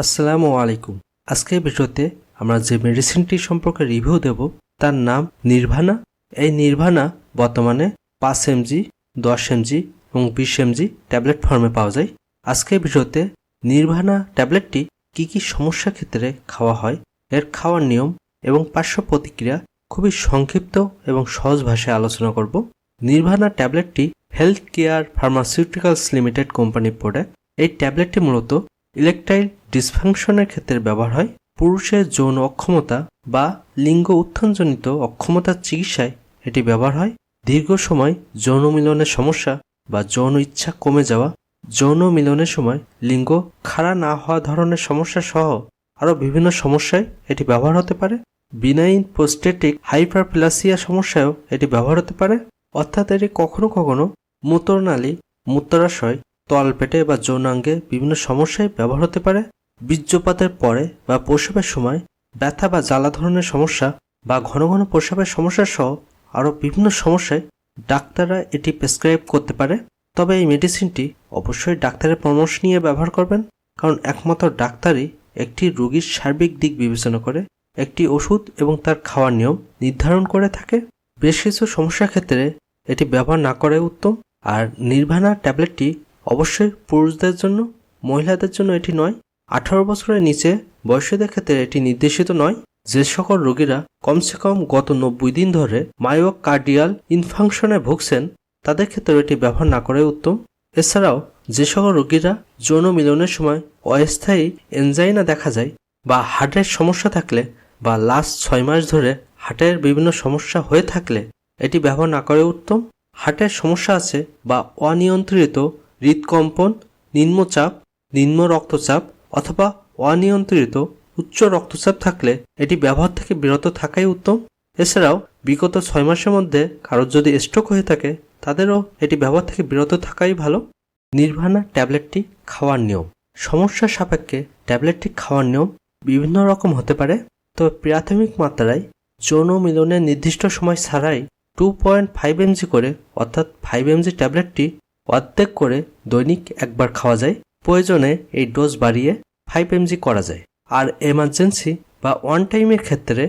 আসসালামু আলাইকুম। আজকের ভিডিওতে আমরা যে মেডিসিনটি সম্পর্কে রিভিউ দেব, তার নাম নির্ভানা এই নির্ভানা বর্তমানে পাঁচ এমজি দশ এমজি এবং বিশ এমজি ট্যাবলেট ফর্মে পাওয়া যায়। আজকের ভিডিওতে নির্ভানা ট্যাবলেটটি কি কি সমস্যা ক্ষেত্রে খাওয়া হয়, এর খাওয়ার নিয়ম এবং পার্শ্ব প্রতিক্রিয়া খুবই সংক্ষিপ্ত এবং সহজ ভাষায় আলোচনা করব। নির্ভানা ট্যাবলেটটি হেলথ কেয়ার ফার্মাসিউটিক্যালস লিমিটেড কোম্পানির প্রোডাক্ট এই ট্যাবলেটটি মূলত ইলেকট্রাইল ডিসফাংশনের ক্ষেত্রে ব্যবহার হয় পুরুষের যৌন অক্ষমতা বা লিঙ্গ উত্থানজনিত অক্ষমতার চিকিৎসায় এটি ব্যবহার হয়। দীর্ঘ সময় যৌন মিলনের সমস্যা বা যৌন ইচ্ছা কমে যাওয়া, যৌন মিলনের সময় লিঙ্গ খাড়া না হওয়া ধরনের সমস্যা সহ আরও বিভিন্ন সমস্যায় এটি ব্যবহার হতে পারে। বিনাইন পোস্টেটিক হাইপারপ্লাসিয়া সমস্যায়ও এটি ব্যবহার হতে পারে। অর্থাৎ এটি কখনো কখনো মূত্রনালী, মূত্রাশয়, তলপেটে বা যৌনাঙ্গে বিভিন্ন সমস্যায় ব্যবহার হতে পারে। বীর্যপাতের পরে বা প্রসবের সময় ব্যথা বা জ্বালা ধরনের সমস্যা বা ঘন ঘন প্রসবের সমস্যা সহ আরও বিভিন্ন সমস্যায় ডাক্তাররা এটি প্রেসক্রাইব করতে পারে। তবে এই মেডিসিনটি অবশ্যই ডাক্তারের পরামর্শ নিয়ে ব্যবহার করবেন, কারণ একমাত্র ডাক্তারই একটি রোগীর সার্বিক দিক বিবেচনা করে একটি ওষুধ এবং তার খাওয়ার নিয়ম নির্ধারণ করে থাকে। বেশ কিছু সমস্যার ক্ষেত্রে এটি ব্যবহার না করাই উত্তম। আর নির্ভানা ট্যাবলেটটি অবশ্যই পুরুষদের জন্য, মহিলাদের জন্য এটি নয় আঠারো বছরের নিচে বয়সীদের ক্ষেত্রে এটি নির্দেশিত নয় যে সকল রোগীরা কমসে কম গত নব্বই দিন ধরে মায়োকার্ডিয়াল ইনফাংশনে ভুগছেন, তাদের ক্ষেত্রে এটি ব্যবহার না করাই উত্তম। এছাড়াও, যে সকল রোগীরা যৌন মিলনের সময় অস্থায়ী এনজাইনা দেখা যায় বা হার্টের সমস্যা থাকলে বা লাস্ট ছয় মাস ধরে হার্টের বিভিন্ন সমস্যা হয়ে থাকলে, এটি ব্যবহার না করে উত্তম। হার্টের সমস্যা আছে বা অনিয়ন্ত্রিত হৃদকম্পন, নিম্নচাপ, নিম্ন রক্তচাপ অথবা অনিয়ন্ত্রিত উচ্চ রক্তচাপ থাকলে এটি ব্যবহার থেকে বিরত থাকাই উত্তম। এছাড়াও, বিগত ছয় মাসের মধ্যে কারোর যদি স্ট্রোক হয়ে থাকে, তাদেরও এটি ব্যবহার থেকে বিরত থাকাই ভালো। নির্ভানা ট্যাবলেটটি খাওয়ার নিয়ম। সমস্যা সাপেক্ষে ট্যাবলেটটি খাওয়ার নিয়ম বিভিন্ন রকম হতে পারে, তবে প্রাথমিক মাত্রায় যৌন মিলনের নির্দিষ্ট সময় ছাড়াই টু পয়েন্ট ফাইভ এমজি করে, অর্থাৎ ফাইভ এমজি ট্যাবলেটটি অর্ধেক করে দৈনিক একবার খাওয়া যায়। প্রয়োজনে এই ডোজ বাড়িয়ে ফাইভ এমজি করা যায়। আর এমার্জেন্সি বা ওয়ান টাইমের ক্ষেত্রে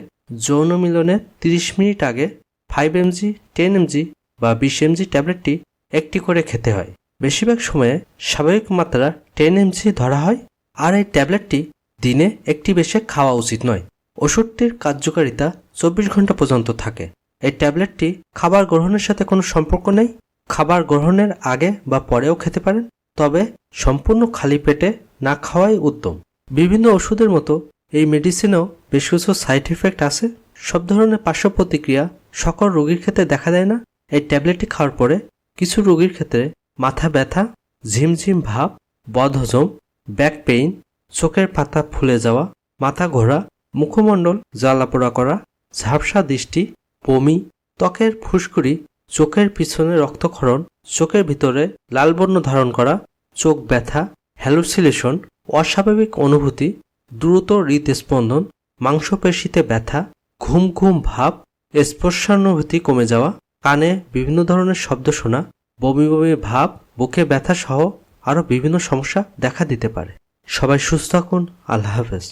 যৌন মিলনের তিরিশ মিনিট আগে ফাইভ এমজি টেন এমজি বা বিশ এমজি ট্যাবলেটটি একটি করে খেতে হয়। বেশিরভাগ সময়ে স্বাভাবিক মাত্রা টেন এমজি ধরা হয় আর এই ট্যাবলেটটি দিনে একটি বেশি খাওয়া উচিত নয়। ওষুধটির কার্যকারিতা চব্বিশ ঘণ্টা পর্যন্ত থাকে। এই ট্যাবলেটটি খাবার গ্রহণের সাথে কোনো সম্পর্ক নেই। খাবার গ্রহণের আগে বা পরেও খেতে পারেন। তবে সম্পূর্ণ খালি পেটে না খাওয়াই উত্তম। বিভিন্ন ওষুধের মতো এই মেডিসিনেও বেশ কিছু সাইড ইফেক্ট আছে। সব ধরনের পার্শ্ব প্রতিক্রিয়া সকল রোগীর ক্ষেত্রে দেখা দেয় না। এই ট্যাবলেটটি খাওয়ার পরে কিছু রোগীর ক্ষেত্রে মাথা ব্যথা, ঝিমঝিম ভাব, বদহজম, ব্যাক পেইন, চোখের পাতা ফুলে যাওয়া, মাথা ঘোরা, মুখমণ্ডল জ্বালাপোড়া করা, ঝাপসা দৃষ্টি, বমি, ত্বকের ফুসকুড়ি চোখের পিছনে রক্তক্ষরণ, চোখের ভিতরে লাল বর্ণ ধারণ করা, চোখ ব্যথা হ্যালুসিলেশন অস্বাভাবিক অনুভূতি, দ্রুত হৃদস্পন্দন, মাংসপেশিতে ব্যথা, ঘুম ঘুম ভাব, স্পর্শানুভূতি কমে যাওয়া, কানে বিভিন্ন ধরনের শব্দ শোনা, বমি বমি ভাব, বুকে ব্যথা সহ আরও বিভিন্ন সমস্যা দেখা দিতে পারে। সবাই সুস্থ থাকুন, আল্লাহ হাফেজ।